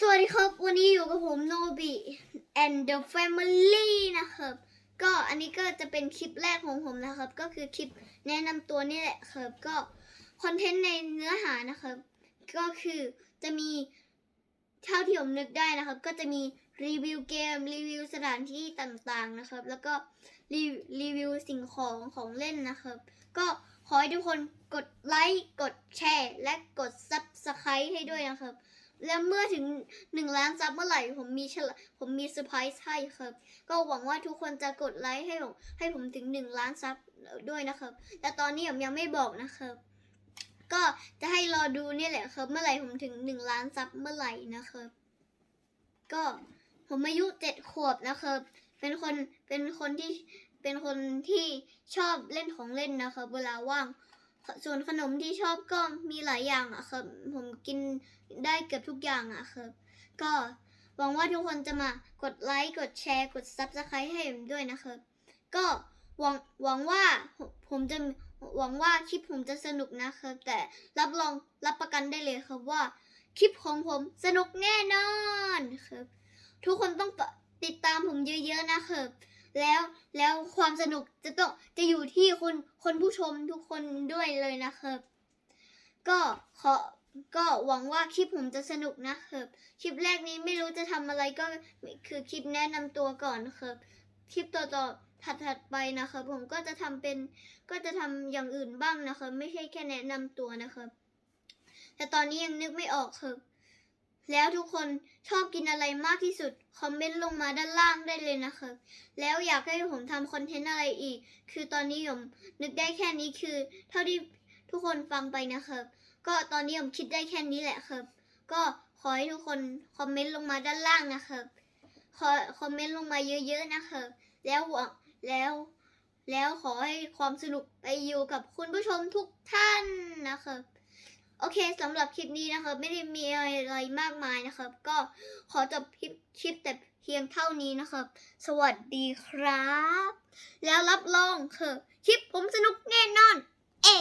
สวัสดีครับ วันนี้อยู่กับผมโนบิ and the family นะครับ ก็อันนี้ก็จะเป็นคลิปแรกของผมนะครับ ก็คือคลิปแนะนำตัวนี่แหละครับ ก็คอนเทนต์ในเนื้อหานะครับ ก็คือจะมีเท่าที่ผมนึกได้นะครับ ก็จะมีรีวิวเกม รีวิวสถานที่ต่างๆนะครับ แล้วก็รีรีวิวสิ่งของของเล่นนะครับ ก็ขอให้ทุกคนกดไลค์ กดแชร์ และกด Subscribe ให้ด้วยนะครับ แล้วเมื่อถึงหนึ่งล้านซับเมื่อไหร่ผมมีฉลยผมมีเซอร์ไพรส์ให้ครับ ก็หวังว่าทุกคนจะกดไลค์ให้ผมให้ผมถึงหนึ่งล้านซับด้วยนะครับ แต่ตอนนี้ผมยังไม่บอกนะครับ ก็จะให้รอดูนี่แหละครับ เมื่อไหร่ผมถึงหนึ่งล้านซับเมื่อไหร่นะครับ ก็ผมอายุเจ็ดขวบนะครับ เป็นคนเป็นคนที่เป็นคนที่ชอบเล่นของเล่นนะครับ เวลาว่าง ส่วนขนมที่ชอบก็มีหลายอย่างอะครับ ผมกินได้เกือบทุกอย่างอะครับ ก็หวังว่าทุกคนจะมากดไลค์กดแชร์กด Subscribe ให้ผมด้วยนะครับ ก็หวังหวังว่าผมผมจะหวังว่าคลิปผมจะสนุกนะครับ แต่รับรองรับประกันได้เลยครับว่าคลิปของผมสนุกแน่นอนครับ ทุกคนต้องติดตามผมเยอะๆนะครับ แล้วแล้วความสนุกจะต้องจะอยู่ที่คุณคนผู้ชมทุกคนด้วยเลยนะครับ ก็ขอก็หวังว่าคลิปผมจะสนุกนะครับ คลิปแรกนี้ไม่รู้จะทำอะไรก็คือคลิปแนะนำตัวก่อนครับ คลิปต่อต่อถัดถัดไปนะครับผมก็จะทำเป็นก็จะทำอย่างอื่นบ้างนะครับ ไม่ใช่แค่แนะนำตัวนะครับ แต่ตอนนี้ยังนึกไม่ออกครับ แล้วทุกคนชอบกินอะไรมากที่สุด คอมเมนต์ลงมาด้านล่างได้เลยนะครับ แล้วอยากให้ผมทำคอนเทนต์อะไรอีก คือตอนนี้ผมนึกได้แค่นี้คือ เท่าที่ทุกคนฟังไปนะครับ ก็ตอนนี้ผมคิดได้แค่นี้แหละครับ ก็ขอให้ทุกคนคอมเมนต์ลงมาด้านล่างนะครับ ขอคอมเมนต์ลงมาเยอะๆนะครับ แล้วหวังแล้ว แล้วขอให้ความสนุกไปอยู่กับคุณผู้ชมทุกท่านนะครับ โอเคสำหรับคลิปนี้นะครับ ไม่ได้มีอะไรมากมายนะครับ ก็ขอจบคลิปคลิปแต่เพียงเท่านี้นะครับ สวัสดีครับ แล้วรับรองคือคลิปผมสนุกแน่นอน เอ้